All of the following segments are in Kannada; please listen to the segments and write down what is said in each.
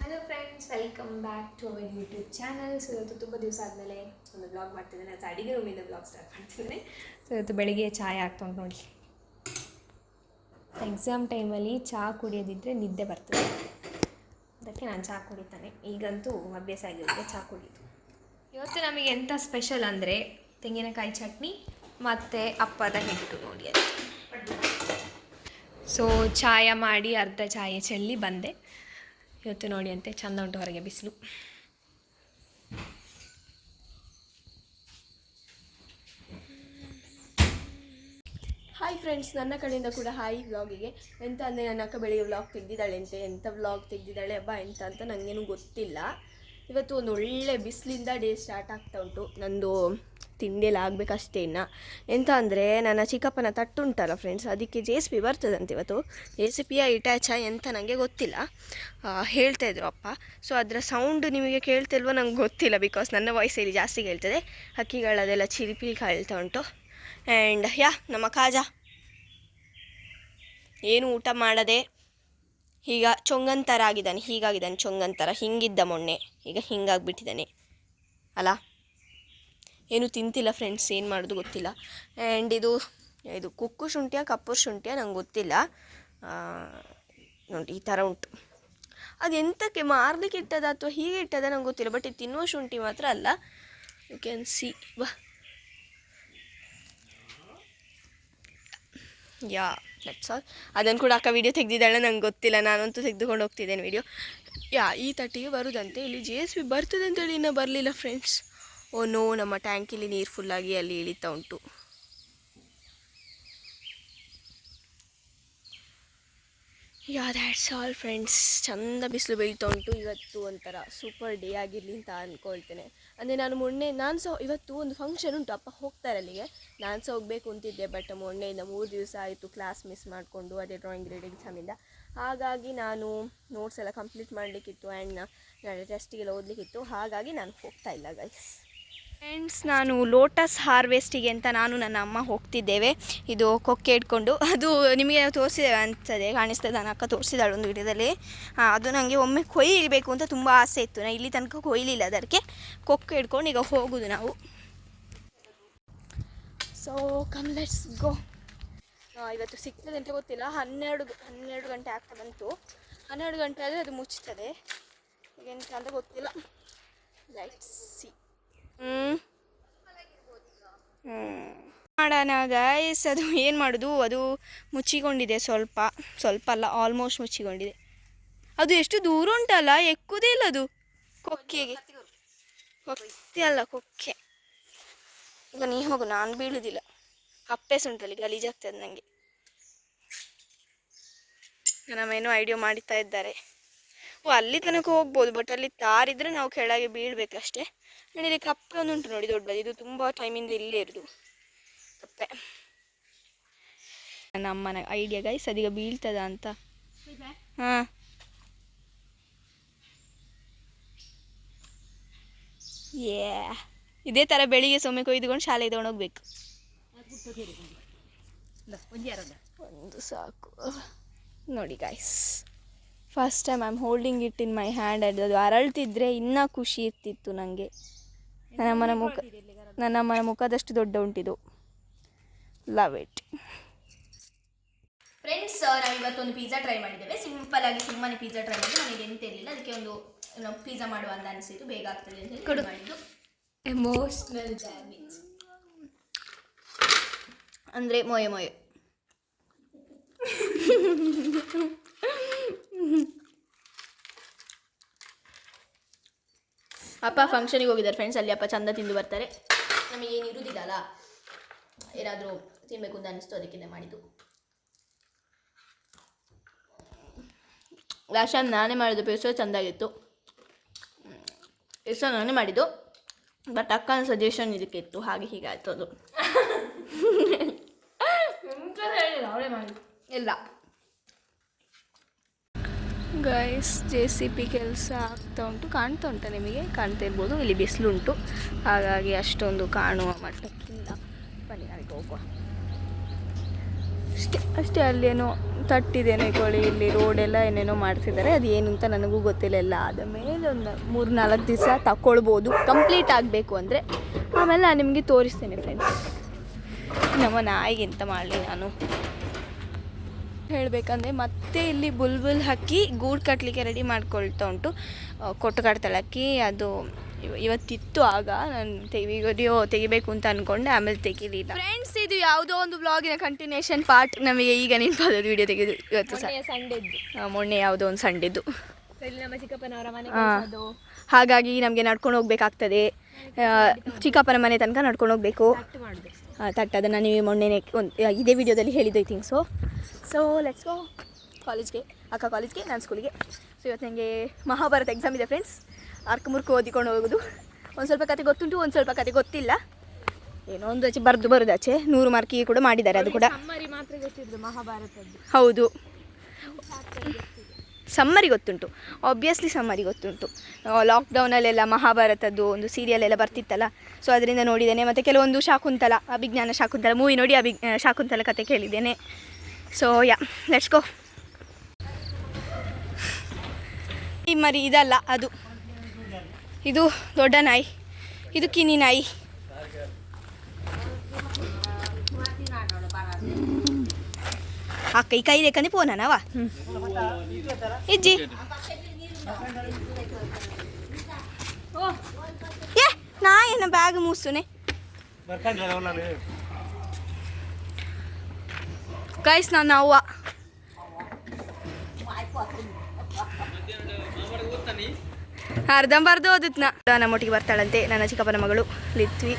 Hello friends welcome back to our YouTube channel so ಇವತ್ತು ತುಂಬ ದಿವಸ ಆದಮೇಲೆ ಒಂದು ಬ್ಲಾಗ್ ಮಾಡ್ತಿದ್ದೇನೆ. ಅದು ಅಡಿಗೆ ರೂಮಿಂದ ಬ್ಲಾಗ್ ಸ್ಟಾರ್ಟ್ ಮಾಡ್ತಿದ್ದೇನೆ. ಸೊ ಇವತ್ತು ಬೆಳಿಗ್ಗೆ ಚಾಯ್ ಆಗ್ತಾ ಉಂಟು ನೋಡಿ. ಎಕ್ಸಾಮ್ ಟೈಮಲ್ಲಿ ಚಹಾ ಕುಡಿಯೋದಿದ್ದರೆ ನಿದ್ದೆ ಬರ್ತದೆ. ಅದಕ್ಕೆ ನಾನು ಚಹಾ ಕುಡಿತಾನೆ. ಈಗಂತೂ ಅಭ್ಯಾಸ ಆಗಿರುತ್ತೆ ಚಹಾ ಕುಡಿಯೋದು. ಇವತ್ತು ನಮಗೆ ಎಂಥ ಸ್ಪೆಷಲ್ ಅಂದರೆ ತೆಂಗಿನಕಾಯಿ ಚಟ್ನಿ ಮತ್ತು ಅಪ್ಪದ ಹಿಟ್ಟು ನೋಡಿ ಅದು ಸೊ ಚಾಯ ಮಾಡಿ ಅರ್ಧ ಚಾಯ ಚೆಲ್ಲಿ ಬಂದೆ. ಇವತ್ತು ನೋಡಿ ಅಂತೆ, ಚಂದ ಉಂಟು ಹೊರಗೆ ಬಿಸಿಲು. ಹಾಯ್ ಫ್ರೆಂಡ್ಸ್ ನನ್ನ ಕಡೆಯಿಂದ ಕೂಡ ಹಾಯ್ ವ್ಲಾಗಿಗೆ ಎಂತ ಅಂದರೆ ನನ್ನ ಅಕ್ಕ ಬೆಳಿಗ್ಗೆ ವ್ಲಾಗ್ ತೆಗ್ದಿದ್ದಾಳೆ ಅಂತೆ. ಎಂಥ ವ್ಲಾಗ್ ತೆಗ್ದಿದ್ದಾಳೆ ಹಬ್ಬ ಎಂತ ಅಂತ ನನಗೇನು ಗೊತ್ತಿಲ್ಲ. ಇವತ್ತು ಒಂದು ಒಳ್ಳೆ ಬಿಸಿಲಿಂದ ಡೇ ಸ್ಟಾರ್ಟ್ ಆಗ್ತಾ ಉಂಟು. ನಂದು ತಿಂಡಿಯಲ್ಲಿ ಆಗಬೇಕಷ್ಟೇ ಇನ್ನು. ಎಂತ ಅಂದರೆ ನನ್ನ ಚಿಕ್ಕಪ್ಪನ ತಟ್ಟು ಉಂಟಲ್ಲ ಫ್ರೆಂಡ್ಸ್ ಅದಕ್ಕೆ ಜೆ ಸಿ ಪಿ ಬರ್ತದಂತೆ ಇವತ್ತು. ಜೆ ಸಿ ಪಿಯ ಇಟ್ಯಾಚ ಎಂತ ನನಗೆ ಗೊತ್ತಿಲ್ಲ. ಹೇಳ್ತಾ ಇದ್ರು ಅಪ್ಪ. ಸೊ ಅದರ ಸೌಂಡ್ ನಿಮಗೆ ಕೇಳ್ತಿಲ್ವೋ ನಂಗೆ ಗೊತ್ತಿಲ್ಲ ಬಿಕಾಸ್ ನನ್ನ ವಾಯ್ಸಲ್ಲಿ ಜಾಸ್ತಿ ಕೇಳ್ತದೆ. ಹಕ್ಕಿಗಳದೆಲ್ಲ ಚಿಲಿಪಿ ಕೇಳ್ತಾ ಉಂಟು. ಆ್ಯಂಡ್ ಯಾ, ನಮ್ಮ ಕಾಜ? ಏನು ಊಟ ಮಾಡದೆ? ಈಗ ಚೊಂಗಂತರ ಆಗಿದ್ದಾನೆ ಹೀಗಾಗಿದ್ದಾನೆ ಚೊಂಗಂತರ. ಹಿಂಗಿದ್ದ ಮೊನ್ನೆ. ಈಗ ಹಿಂಗಾಗಿಬಿಟ್ಟಿದ್ದಾನೆ. ಅಲ್ಲ ಏನು ತಿಂತಿಲ್ಲ ಫ್ರೆಂಡ್ಸ್ ಏನು ಮಾಡೋದು ಗೊತ್ತಿಲ್ಲ. ಆ್ಯಂಡ್ ಇದು ಇದು ಕುಕ್ಕು ಶುಂಠಿಯ, ಕಪ್ಪು ಶುಂಠಿಯ ನಂಗೆ ಗೊತ್ತಿಲ್ಲ. ನೋಡಿ, ಈ ಥರ ಉಂಟು. ಅದು ಎಂಥಕ್ಕೆ ಮಾರ್ಲಿಕ್ಕೆ ಇಟ್ಟದ ಅಥವಾ ಹೀಗೆ ಇಟ್ಟದ ನಂಗೆ ಗೊತ್ತಿಲ್ಲ ಬಟ್ ಇದು ತಿನ್ನುವ ಶುಂಠಿ ಮಾತ್ರ ಅಲ್ಲ. ಯು ಕ್ಯಾನ್ ಸಿ ವಾ. ಯಾ ದಟ್ಸ್ ಆಲ್ ಅದನ್ನು ಕೂಡ ಅಕ್ಕ ವಿಡಿಯೋ ತೆಗೆದಿದ್ದಾಳೆ, ನಂಗೆ ಗೊತ್ತಿಲ್ಲ. ನಾನಂತೂ ತೆಗೆದುಕೊಂಡು ಹೋಗ್ತಿದ್ದೇನೆ ವಿಡಿಯೋ ಯಾ ಈ ತಟ್ಟಿಗೆ ಬರುದಂತೆ. ಇಲ್ಲಿ ಜಿ ಎಸ್ ಬಿ ಬರ್ತದೆ ಅಂತೇಳಿ ಇನ್ನೂ ಬರಲಿಲ್ಲ ಫ್ರೆಂಡ್ಸ್ ಓ, ನೋ, ನಮ್ಮ ಟ್ಯಾಂಕಿಲಿ ನೀರು ಫುಲ್ಲಾಗಿ ಅಲ್ಲಿ ಇಳಿತಾ ಉಂಟು. ಯಾ ದ್ಯಾಟ್ಸ್ ಆಲ್ ಫ್ರೆಂಡ್ಸ್ ಚಂದ ಬಿಸಿಲು ಬೀಳ್ತಾ ಉಂಟು ಇವತ್ತು ಒಂಥರ. ಸೂಪರ್ ಡೇ ಆಗಿರಲಿ ಅಂತ ಅಂದ್ಕೊಳ್ತೇನೆ ಅಂದರೆ ನಾನು ಮೊನ್ನೆ, ನಾನು ಸಹ ಇವತ್ತು ಒಂದು ಫಂಕ್ಷನ್ ಉಂಟು. ಅಪ್ಪ ಹೋಗ್ತಾರೆ ಅಲ್ಲಿಗೆ. ನಾನು ಸಹ ಹೋಗಬೇಕು ಅಂತಿದ್ದೆ ಬಟ್ ಮೊನ್ನೆಯಿಂದ ಮೂರು ದಿವಸ ಆಯಿತು ಕ್ಲಾಸ್ ಮಿಸ್ ಮಾಡಿಕೊಂಡು ಅದೇ ಡ್ರಾಯಿಂಗ್ ಗ್ರೇಡ್ ಎಕ್ಸಾಮಿಂದ ಹಾಗಾಗಿ ನಾನು ನೋಟ್ಸ್ ಎಲ್ಲ ಕಂಪ್ಲೀಟ್ ಮಾಡಲಿಕ್ಕಿತ್ತು ಆ್ಯಂಡ್ ನಾಳೆ ಟೆಸ್ಟಿಗೆಲ್ಲ ಓದಲಿಕ್ಕಿತ್ತು. ಹಾಗಾಗಿ ನಾನು ಹೋಗ್ತಾ ಇಲ್ಲ ಗೈಸ್ ಫ್ರೆಂಡ್ಸ್ ನಾನು ಲೋಟಸ್ ಹಾರ್ವೆಸ್ಟಿಗೆ ಅಂತ ನಾನು ನನ್ನ ಅಮ್ಮ ಹೋಗ್ತಿದ್ದೇವೆ. ಇದು ಕೊಕ್ಕೆ ಇಟ್ಕೊಂಡು. ಅದು ನಿಮಗೆ ತೋರಿಸಿದೆ ಅನ್ಸದೆ, ಕಾಣಿಸ್ತದೆ, ನನ್ನ ಅಕ್ಕ ತೋರಿಸಿದಾಳು ಒಂದು ವಿಡಿಯೋದಲ್ಲಿ ಅದು ನನಗೆ ಒಮ್ಮೆ ಕೊಯ್ಯಬೇಕು ಅಂತ ತುಂಬ ಆಸೆ ಇತ್ತು. ನಾನು ಇಲ್ಲಿ ತನಕ ಕೊಯ್ಲಿಲ್ಲ ಅದಕ್ಕೆ ಕೊಕ್ಕೆ ಇಟ್ಕೊಂಡು ಈಗ ಹೋಗೋದು ನಾವು. ಸೊ ಕಮ್ ಲೆಟ್ಸ್ ಗೋ ಇವತ್ತು ಸಿಗ್ತದೆ ಅಂತ ಗೊತ್ತಿಲ್ಲ. ಹನ್ನೆರಡು ಹನ್ನೆರಡು ಗಂಟೆ ಆಗ್ತಾ ಬಂತು. ಹನ್ನೆರಡು ಗಂಟೆ ಆದರೆ ಅದು ಮುಚ್ತದೆ ಈಗ ಎಂತ ಅಂತ ಗೊತ್ತಿಲ್ಲ. ಲೈಟ್ಸ್ ಸಿ ಮಾಡೋಣ ಗಾಯ್ಸ್ ಅದು ಏನು ಮಾಡೋದು? ಅದು ಮುಚ್ಚಿಕೊಂಡಿದೆ ಸ್ವಲ್ಪ. ಸ್ವಲ್ಪ ಅಲ್ಲ ಆಲ್ಮೋಸ್ಟ್ ಮುಚ್ಚಿಕೊಂಡಿದೆ. ಅದು ಎಷ್ಟು ದೂರ ಉಂಟಲ್ಲ, ಎಕ್ಕುದೇ ಇಲ್ಲ ಅದು. ಕೊಕ್ಕೆಗೆ. ಕೊಕ್ಕೆ ಅಲ್ಲ, ಕೊಕ್ಕೆ. ಈಗ ನೀ ಹೋಗು, ನಾನು ಬೀಳುದಿಲ್ಲ. ಕಪ್ಪೆ ಸುಂಟಲ್ಲಿ ಗಲೀಜಾಗ್ತದೆ ನನಗೆ ನಮ್ಮೇನೋ ಐಡಿಯೋ ಮಾಡ್ತಾ ಇದ್ದಾರೆ. ಓ, ಅಲ್ಲಿ ತನಕ ಹೋಗ್ಬೋದು ಬಟ್ ಅಲ್ಲಿ ತಾರಿದ್ರೆ ನಾವು ಕೆಳಗೆ ಬೀಳ್ಬೇಕಷ್ಟೇ. ಇಲ್ಲಿ ಕಪ್ಪೆ ಒಂದು ಉಂಟು ನೋಡಿ ದೊಡ್ಡದು. ಇದು ತುಂಬ ಟೈಮಿಂದ ಇಲ್ಲೇ ಇರೋದು. ಕಪ್ಪೆ. ನನ್ನ ಅಮ್ಮನ ಐಡಿಯಾ ಗೈಸ್ ಅದೀಗ ಬೀಳ್ತದ ಅಂತ. ಹಾಂ. ಏ ಇದೇ ಥರ ಬೆಳಿಗ್ಗೆ ಸೊಮ್ಮೆ ಕೊಯ್ದುಕೊಂಡು ಶಾಲೆಗೆ ಹೋಗ್ಬೇಕು. ಒಂದು ಸಾಕು. ನೋಡಿ guys first time I am holding it in my hand ಅದು ಅರಳ್ತಿದ್ರೆ ಇನ್ನೂ ಖುಷಿ ಇರ್ತಿತ್ತು ನನಗೆ ನನ್ನಮ್ಮನ ಮುಖ ನನ್ನಮ್ಮನ ಮುಖದಷ್ಟು ದೊಡ್ಡ ಉಂಟಿದು. ಲವ್ ಇಟ್ ಫ್ರೆಂಡ್ಸ್ ನಾವು ಇವತ್ತೊಂದು ಪಿಜ್ಜಾ ಟ್ರೈ ಮಾಡಿದ್ದೇವೆ. ಸಿಂಪಲ್ ಆಗಿ ಸುಮ್ಮನೆ ಪಿಜ್ಜಾ ಟ್ರೈ ಮಾಡಿದ್ದು ನನಗೆ ಎಂತ ಇರಲಿಲ್ಲ. ಅದಕ್ಕೆ ಒಂದು ಪಿಜ್ಜಾ ಮಾಡುವ ಅಂತ ಅನಿಸಿತು ಬೇಗ ಆಗ್ತದೆ ಅಂತ ಹೇಳಿ ಮಾಡಿದ್ದು. ಎಮೋಷ್ನಲ್ ಡ್ಯಾಮೇಜ್ ಅಂದರೆ ಮೊಯೆ ಮೊಯೆ. ಅಪ್ಪ ಫಂಕ್ಷನಿಗೆ ಹೋಗಿದ್ದಾರೆ ಫ್ರೆಂಡ್ಸ್ ಅಲ್ಲಿ ಅಪ್ಪ ಚಂದ ತಿಂದು ಬರ್ತಾರೆ. ನಮಗೆ ಏನು ಇರುವುದಿಲ್ಲಲ್ಲ ಏನಾದರೂ ತಿನ್ನಬೇಕು ಅಂತ ಅನಿಸ್ತು ಅದಕ್ಕಿಂತ ಮಾಡಿದ್ದು. ಲಾಸ್ಟ್ ಟೈಮ್ ನಾನೇ ಮಾಡಿದ್ದು. ಪೇಸ್ಟ್ ಚೆಂದಾಗಿತ್ತು. ಪೇಸೋ ನಾನೇ ಮಾಡಿದ್ದು. ಬಟ್ ಅಕ್ಕನ ಸಜೆಷನ್ ಇದಕ್ಕೆ ಇತ್ತು. ಹಾಗೆ ಹೀಗೆ ಆಯ್ತು ಅದು. ಅವಳೇ ಮಾಡಿ ಇಲ್ಲ. ಗೈಸ್ ಜೆ ಸಿ ಪಿ ಕೆಲಸ ಆಗ್ತಾ ಉಂಟು, ಕಾಣ್ತಾ ಉಂಟ ನಿಮಗೆ? ಕಾಣ್ತಾ ಇರ್ಬೋದು, ಇಲ್ಲಿ ಬಿಸಿಲುಂಟು ಹಾಗಾಗಿ ಅಷ್ಟೊಂದು ಕಾಣುವ ಮಟ್ಟಕ್ಕಿಲ್ಲ. ಬನ್ನಿ, ನಾವೀಗ ಹೋಗುವ. ಅಷ್ಟೇ ಅಷ್ಟೇ ಅಲ್ಲೇನೋ ತಟ್ಟಿದ್ದೇನೆ ಕೋಳಿ, ಇಲ್ಲಿ ರೋಡೆಲ್ಲ ಏನೇನೋ ಮಾಡ್ತಿದ್ದಾರೆ. ಅದು ಏನು ಅಂತ ನನಗೂ ಗೊತ್ತಿಲ್ಲ. ಎಲ್ಲ ಆದ ಮೇಲೆ ಒಂದು ಮೂರು ನಾಲ್ಕು ದಿವಸ ತಗೊಳ್ಬೋದು ಕಂಪ್ಲೀಟ್ ಆಗಬೇಕು ಅಂದರೆ. ಆಮೇಲೆ ನಾನು ನಿಮಗೆ ತೋರಿಸ್ತೇನೆ ಫ್ರೆಂಡ್ಸ್ ನಮ್ಮ ನಾಯಿಗೆ ಎಂತ ಮಾಡಲಿ ನಾನು? ಹೇಳಬೇಕಂದ್ರೆ ಮತ್ತೆ ಇಲ್ಲಿ ಬುಲ್ಬುಲ್ ಹಾಕಿ ಗೂಡು ಕಟ್ಟಲಿಕ್ಕೆ ರೆಡಿ ಮಾಡ್ಕೊಳ್ತಾ ಉಂಟು. ಕೊಟ್ಟು ಕಟ್ತಳಕ್ಕಿ ಅದು ಇವ- ಇವತ್ತಿತ್ತು ಆಗ ನಾನು ತೆಗಿ ವಿಡಿಯೋ ತೆಗಿಬೇಕು ಅಂತ ಅನ್ಕೊಂಡೆ ಆಮೇಲೆ ತೆಗಿಲಿಲ್ಲ. ಫ್ರೆಂಡ್ಸ್ ಇದು ಯಾವುದೋ ಒಂದು ಬ್ಲಾಗಿನ ಕಂಟಿನ್ಯೂಷನ್ ಪಾರ್ಟ್ ನಮಗೆ ಈಗ ನೆನಪಾದದ್ದು ವಿಡಿಯೋ ತೆಗೆದು ಇವತ್ತು ಸಂಡೆದ್ದು. ಮೊನ್ನೆ ಯಾವುದೋ ಒಂದು ಸಂಡೆದ್ದು. ನಮ್ಮ ಚಿಕ್ಕಪ್ಪನವರ ಮನೆ ಹಾಗಾಗಿ ನಮಗೆ ನಡ್ಕೊಂಡು ಹೋಗ್ಬೇಕಾಗ್ತದೆ. ಚಿಕ್ಕಪ್ಪನ ಮನೆ ತನಕ ನಡ್ಕೊಂಡು ಹೋಗಬೇಕು. ಮಾಡುದು ತಟ್ಟು ಅದನ್ನು ನೀವು ಮೊನ್ನೆ ಒಂದು ಇದೇ ವಿಡಿಯೋದಲ್ಲಿ ಹೇಳಿದ್ದು I think so so let's go ಕಾಲೇಜ್ಗೆ ಅಕ್ಕ ಕಾಲೇಜ್ಗೆ ನಾನು ಸ್ಕೂಲಿಗೆ ಸೊ ಇವತ್ತು ನನಗೆ ಮಹಾಭಾರತ ಎಕ್ಸಾಮ್ ಇದೆ ಫ್ರೆಂಡ್ಸ್ ಅರ್ಕ ಮುರ್ಕು ಓದಿಕೊಂಡು ಹೋಗೋದು. ಒಂದು ಸ್ವಲ್ಪ ಕತೆ ಗೊತ್ತುಂಟು ಒಂದು ಸ್ವಲ್ಪ ಕತೆ ಗೊತ್ತಿಲ್ಲ. ಏನೋ ಒಂದು ಆಚೆ ಬರೆದು ಬರೋದಾಚೆ ನೂರು ಮಾರ್ಕಿಗೆ ಕೂಡ ಮಾಡಿದ್ದಾರೆ ಅದು ಕೂಡ. ಮಾತ್ರ ಗೊತ್ತಿದ್ದು ಮಹಾಭಾರತದ್ದು. ಹೌದು. ಸಮ್ಮರಿ ಗೊತ್ತುಂಟು. ಆಬ್ವಿಯಸ್ಲಿ ಸಮ್ಮರಿ ಗೊತ್ತುಂಟು. ಲಾಕ್ಡೌನಲ್ಲೆಲ್ಲ ಮಹಾಭಾರತದ್ದು ಒಂದು ಸೀರಿಯಲ್ ಎಲ್ಲ ಬರ್ತಿತ್ತಲ್ಲ. ಸೊ ಅದರಿಂದ ನೋಡಿದ್ದೇನೆ. ಮತ್ತು ಕೆಲವೊಂದು ಶಾಕುಂತಲ ಅಭಿಜ್ಞಾನ ಶಾಕುಂತಲ ಮೂವಿ ನೋಡಿ ಅಭಿ ಶಾಕುಂತಲ ಕತೆ ಕೇಳಿದ್ದೇನೆ. ಸೊ ಯಾ ಗೋ ಈ ಮರಿ ಇದಲ್ಲ, ಅದು. ಇದು ದೊಡ್ಡ ನಾಯಿ. ಇದು ಕಿನಿ ನಾಯಿ. ಅಕ್ಕ ಈ ಕೈ ರೇಖಂದೆ ಪೋನನವಾ ಇಜ್ಜಿ. ಏ ನಾ ಏನ ಬ್ಯಾಗ್ ಮೂಸುನೆ ಗೈಸ್ ನಾನು ಅವ್ವ ಅರ್ಧಂಬರ್ದು ಓದಿತ್ ನಾ ನಮ್ಮೊಟ್ಟಿಗೆ ಬರ್ತಾಳಂತೆ. ನನ್ನ ಚಿಕ್ಕಪ್ಪನ ಮಗಳು ಲಿತ್ವಿ.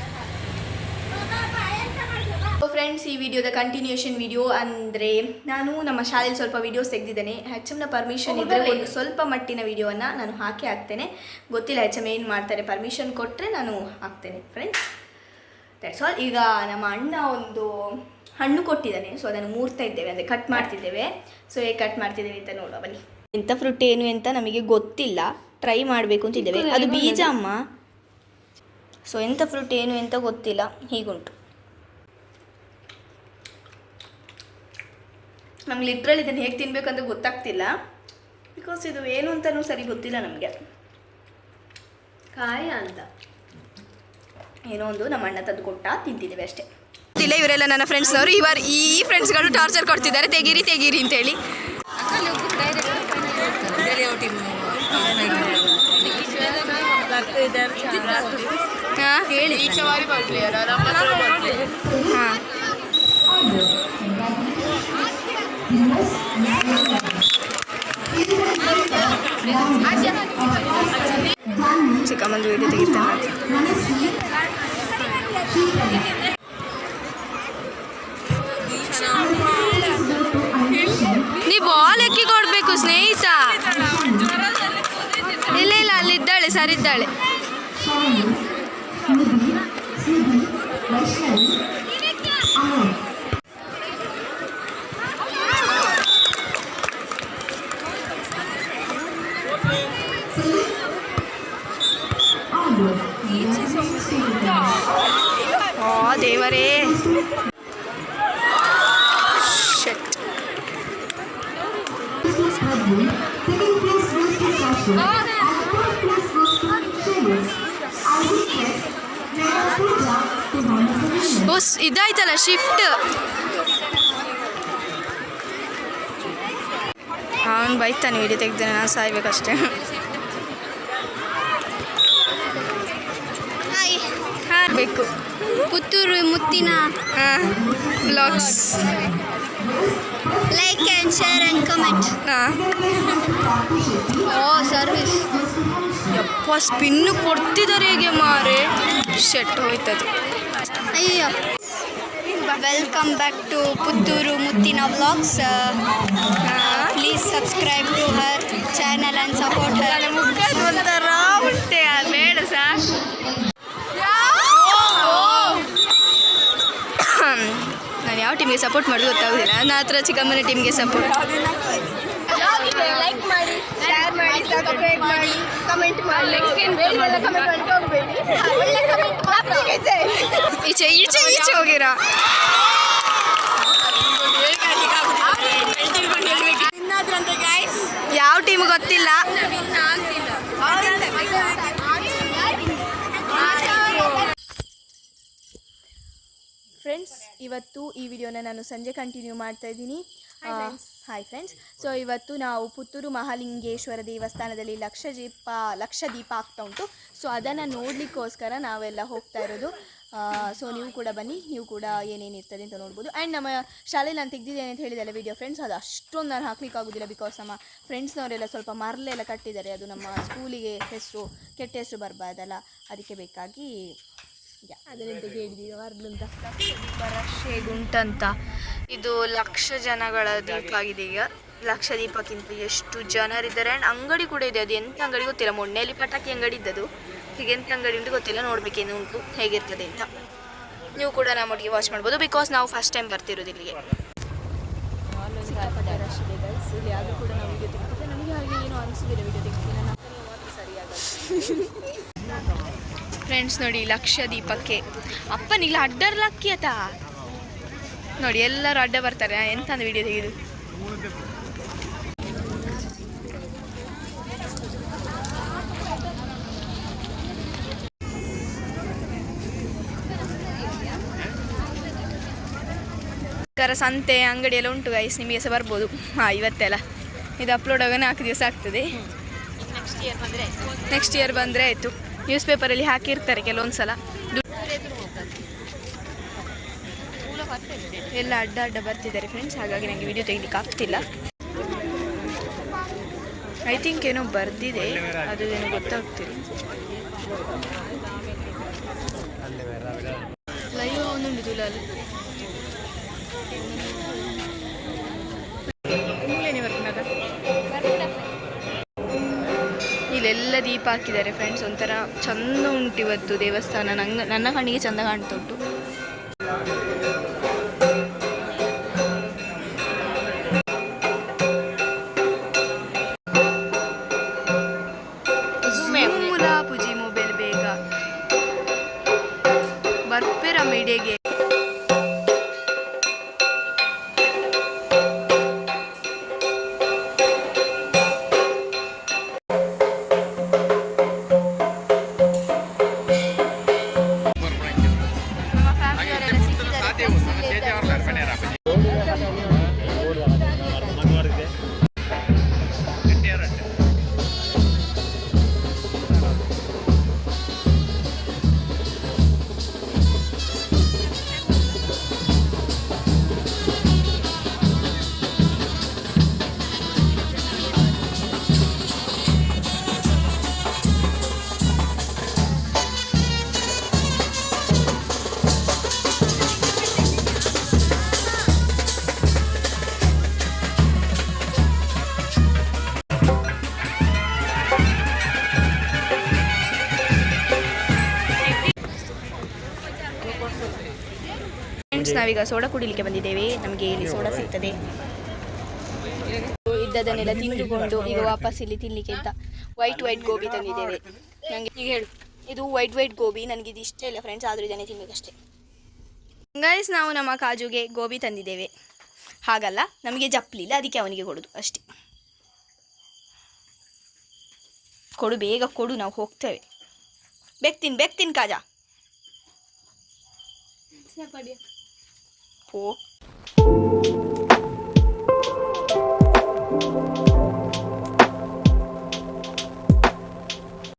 ಫ್ರೆಂಡ್ಸ್ ಈ ವಿಡಿಯೋದ ಕಂಟಿನ್ಯೂಷನ್ ವಿಡಿಯೋ ಅಂದರೆ ನಾನು ನಮ್ಮ ಶಾಲೆಯಲ್ಲಿ ಸ್ವಲ್ಪ ವಿಡಿಯೋಸ್ ತೆಗೆದಿದ್ದೇನೆ. ಹೆಚ್ ಎಮ್ನ ಪರ್ಮಿಷನ್ ಇದ್ದರೆ ಒಂದು ಸ್ವಲ್ಪ ಮಟ್ಟಿನ ವಿಡಿಯೋವನ್ನು ನಾನು ಹಾಕಿ ಹಾಕ್ತೇನೆ. ಗೊತ್ತಿಲ್ಲ ಹೆಚ್ ಎಂ ಏನು ಮಾಡ್ತಾರೆ? ಪರ್ಮಿಷನ್ ಕೊಟ್ಟರೆ ನಾನು ಹಾಕ್ತೇನೆ ಫ್ರೆಂಡ್ಸ್ ದಟ್ಸ್ ಆಲ್ ಈಗ ನಮ್ಮ ಅಣ್ಣ ಒಂದು ಹಣ್ಣು ಕೊಟ್ಟಿದ್ದಾನೆ. ಸೊ ಅದನ್ನು ಮೂರ್ತಾ ಇದ್ದೇವೆ. ಅಂದರೆ ಕಟ್ ಮಾಡ್ತಿದ್ದೇವೆ. ಸೊ ಹೇಗೆ ಕಟ್ ಮಾಡ್ತಿದ್ದೇವೆ ಅಂತ ನೋಡುವ. ಬನ್ನಿ. ಎಂಥ ಫ್ರೂಟ್ ಏನು ಅಂತ ನಮಗೆ ಗೊತ್ತಿಲ್ಲ. ಟ್ರೈ ಮಾಡಬೇಕು ಅಂತ ಇದ್ದೇವೆ. ಅದು ಬೀಜ ಅಮ್ಮ. ಸೊ ಎಂಥ ಫ್ರೂಟ್ ಏನು ಅಂತ ಗೊತ್ತಿಲ್ಲ. ಹೀಗುಂಟು. ನಮ್ಗೆ ಲಿಟ್ರಲ್ ಇದನ್ನು ಹೇಗೆ ಅಂತ ಗೊತ್ತಾಗ್ತಿಲ್ಲ. ಬಿಕಾಸ್ ಇದು ಏನು ಅಂತಲೂ ಸರಿ ಗೊತ್ತಿಲ್ಲ ನಮಗೆ. ಕಾಯ ಅಂತ. ಏನೋ ಒಂದು ನಮ್ಮ ಅಣ್ಣ ತಂದು ಕೊಟ್ಟ ತಿಂತಿದ್ದೇವೆ ಅಷ್ಟೇ. ಇಲ್ಲ ಇವರೆಲ್ಲ ನನ್ನ ಫ್ರೆಂಡ್ಸ್ನವರು ಇವರು ಈ ಫ್ರೆಂಡ್ಸ್ಗಳು ಟಾರ್ಚರ್ ಕೊಡ್ತಿದ್ದಾರೆ. ತೆಗೀರಿ ತೆಗೀರಿ ಅಂತೇಳಿ ಚಿಕ್ಕಮ್ಮಂದು ವಿಡಿಯೋ ತೆಗಿತಾನೆ ಅಲ್ಲಿದ್ದಾಳೆ ಸರಿದ್ದಾಳೆ ಓ ದೇವರೇ ಶಟ್ ಓ ಸ್- ಇದಾಯ್ತಲ್ಲ ಶಿಫ್ಟ್ ಅವನು ಬೈತಾನೆ ವಿಡಿಯೋ ತೆಗ್ದಾನೆ ನಾನು ಸಾಯ್ಬೇಕಷ್ಟೇ ಬೇಕು ಪುತ್ತೂರು ಮುತ್ತಿನ blogs like and share and comment O service ಯಪ್ಪ ಸ್ಪಿನ್ನು ಕೊಡ್ತಿದ್ದಾರೆ ಹೇಗೆ ಮಾರೆ. ಶೆಟ್ ಹೋಯ್ತದು. ಅಯ್ಯೋ ವೆಲ್ಕಮ್ ಬ್ಯಾಕ್ ಟು ಪುತ್ತೂರು ಮುತ್ತಿನ vlogs please subscribe to her channel and support her ಒಂಥರ ಉಂಟೆ ಬೇಡ ಸರ್ ನಾನು ಯಾವ ಟೀಮಿಗೆ ಸಪೋರ್ಟ್ ಮಾಡೋದು ಗೊತ್ತಾಗೋದಿಲ್ಲ. ನನ್ನ ಹತ್ರ ಚಿಕ್ಕಮ್ಮನ ಟೀಮ್ಗೆ ಸಪೋರ್ಟ್ ಈಚೆ ಈಚೆ ಹೋಗಿರಾ? ಯಾವ ಟೀಮ್ ಗೊತ್ತಿಲ್ಲ? ಫ್ರೆಂಡ್ಸ್ ಇವತ್ತು ಈ ವಿಡಿಯೋನ ನಾನು ಸಂಜೆ ಕಂಟಿನ್ಯೂ ಮಾಡ್ತಾ ಇದ್ದೀನಿ. ಹಾಯ್ ಫ್ರೆಂಡ್ಸ್ ಸೊ ಇವತ್ತು ನಾವು ಪುತ್ತೂರು ಮಹಾಲಿಂಗೇಶ್ವರ ದೇವಸ್ಥಾನದಲ್ಲಿ ಲಕ್ಷ ದೀಪ ಲಕ್ಷ ದೀಪ ಆಗ್ತಾ ಉಂಟು ಸೊ ಅದನ್ನು ನೋಡಲಿಕ್ಕೋಸ್ಕರ ನಾವೆಲ್ಲ ಹೋಗ್ತಾ ಇರೋದು. ಸೊ ನೀವು ಕೂಡ ಬನ್ನಿ. ನೀವು ಕೂಡ ಏನೇನು ಇರ್ತದೆ ಅಂತ ನೋಡ್ಬೋದು. ಆ್ಯಂಡ್ ನಮ್ಮ ಶಾಲೆಯಲ್ಲಿ ನಾನು ತೆಗ್ದಿದ್ದೇನೆ ಅಂತ ಹೇಳಿದೆಲ್ಲ ವಿಡಿಯೋ ಫ್ರೆಂಡ್ಸ್ ಅದು ಅಷ್ಟೊಂದು ನಾನು ಹಾಕ್ಲಿಕ್ಕೆ ಆಗೋದಿಲ್ಲ ಬಿಕಾಸ್ ನಮ್ಮ ಫ್ರೆಂಡ್ಸ್ನವರೆಲ್ಲ ಸ್ವಲ್ಪ ಮರಲೆಲ್ಲ ಕಟ್ಟಿದ್ದಾರೆ. ಅದು ನಮ್ಮ ಸ್ಕೂಲಿಗೆ ಹೆಸರು, ಕೆಟ್ಟ ಹೆಸರು ಬರಬಾರ್ದಲ್ಲ. ಅದಕ್ಕೆ ಬೇಕಾಗಿ ರಶ್ ಹೇಗುಂಟಂತ ಇದು ಲಕ್ಷ ಜನಗಳ ದೀಪ ಆಗಿದೆ ಈಗ. ಲಕ್ಷ ದೀಪಕ್ಕಿಂತ ಎಷ್ಟು ಜನರಿದ್ದಾರೆ. ಆ್ಯಂಡ್ ಅಂಗಡಿ ಕೂಡ ಇದೆ. ಅದು ಎಂತ ಅಂಗಡಿ ಗೊತ್ತಿಲ್ಲ. ಮೊನ್ನೆಯಲ್ಲಿ ಪಟಾಕಿ ಅಂಗಡಿ ಇದ್ದದು. ಹೀಗೆ ಎಂತ ಅಂಗಡಿ ಉಂಟು ಗೊತ್ತಿಲ್ಲ. ನೋಡ್ಬೇಕೇನು ಉಂಟು. ಹೇಗಿರ್ತದೆ ಅಂತ. ನೀವು ಕೂಡ ನಮ್ಮೊಟ್ಟಿಗೆ ವಾಚ್ ಮಾಡ್ಬೋದು. ಬಿಕಾಸ್ ನಾವು ಫಸ್ಟ್ ಟೈಮ್ ಬರ್ತಿರೋದು ಇಲ್ಲಿಗೆ. ಇಲ್ಲಿ ಆದರೂ ಕೂಡ ನಾವು ವಿಡಿಯೋ ತೆಗಿತಿದ್ದೆ ನಮಗೆ ಹಾಗೆ ಏನೂ ಅನಿಸೋದಿಲ್ಲ ವಿಡಿಯೋ ನನ್ನ ಸರಿಯಾಗಲ್ಲ. ಫ್ರೆಂಡ್ಸ್ ನೋಡಿ ಲಕ್ಷ ದೀಪಕ್ಕೆ. ಅಪ್ಪನಿಲ್ಲ ಅಡ್ಡರ್ಲಕ್ಕಿ ಆತ ನೋಡಿ ಎಲ್ಲರೂ ಅಡ್ಡ ಬರ್ತಾರೆ. ಎಂತ ಒಂದು ವಿಡಿಯೋ ತೆಗೆದು ಸಂತೆ ಅಂಗಡಿ ಎಲ್ಲ ಉಂಟು ಗೈಸ್ ನಿಮಗೆ ಸಹ ಬರ್ಬೋದು. ಹಾಂ ಇವತ್ತೆಲ್ಲ. ಇದು ಅಪ್ಲೋಡ್ ಆಗ ನಾಲ್ಕು ದಿವಸ ಆಗ್ತದೆ. ನೆಕ್ಸ್ಟ್ ಇಯರ್ ಬಂದರೆ ಆಯಿತು. ನ್ಯೂಸ್ ಪೇಪರಲ್ಲಿ ಹಾಕಿರ್ತಾರೆ ಕೆಲವೊಂದು ಸಲ ಎಲ್ಲ ಅಡ್ಡ ಅಡ್ಡ ಬರ್ತಿದ್ದಾರೆ ಫ್ರೆಂಡ್ಸ್ ಹಾಗಾಗಿ ನನಗೆ ವಿಡಿಯೋ ತೆಗಿಲಿಕ್ಕೆ ಆಗ್ತಿಲ್ಲ. ಐ ಥಿಂಕ್ ಏನೋ ಬರ್ದಿದೆ. ಅದು ಏನೋ ಗೊತ್ತಾಗ್ತಿಲ್ಲ. ಲೈವ್ ಒಂದುಂಟು ತುಲಾಲು. ಇಲ್ಲೆಲ್ಲ ದೀಪ ಹಾಕಿದ್ದಾರೆ ಫ್ರೆಂಡ್ಸ್ ಒಂಥರ ಚಂದ ಉಂಟು ಇವತ್ತು ದೇವಸ್ಥಾನ. ನಂಗೆ ನನ್ನ ಕಣ್ಣಿಗೆ ಚಂದ ಕಾಣ್ತಾ ಉಂಟು ಪೂಜಿ ನಾವೀಗ ಸೋಡಾ ಕುಡಿಲಿಕ್ಕೆ ಬಂದಿದ್ದೇವೆ. ನಮಗೆ ಇಲ್ಲಿ ಸೋಡಾ ಸಿಗ್ತದೆ. ಇದ್ದದನ್ನೆಲ್ಲ ತಿಂದುಕೊಂಡು ಈಗ ವಾಪಸ್ ಇಲ್ಲಿ ತಿನ್ಲಿಕ್ಕೆ ಅಂತ ವೈಟ್ ವೈಟ್ ಗೋಬಿ ತಂದಿದ್ದೇವೆ. ನನಗೆ ಈಗ ಹೇಳು. ಇದು ವೈಟ್ ವೈಟ್ ಗೋಬಿ. ನನಗೆ ಇದು ಇಷ್ಟ ಇಲ್ಲ ಫ್ರೆಂಡ್ಸ್ ಆದರೂ ಇದನ್ನೇ ತಿನ್ಬೇಕಷ್ಟೇ. ಗೈಸ್ ನಾವು ನಮ್ಮ ಕಾಜುಗೆ ಗೋಬಿ ತಂದಿದ್ದೇವೆ. ಹಾಗಲ್ಲ, ನಮಗೆ ಜಪ್ಪಲಿಲ್ಲ ಅದಕ್ಕೆ ಅವನಿಗೆ ಕೊಡೋದು, ಅಷ್ಟೇ. ಕೊಡು, ಬೇಗ ಕೊಡು, ನಾವು ಹೋಗ್ತೇವೆ. ಬೆಕ್ತಿನ್ ಬೆಕ್ತಿನ್ ಕಾಜಾ. ಓ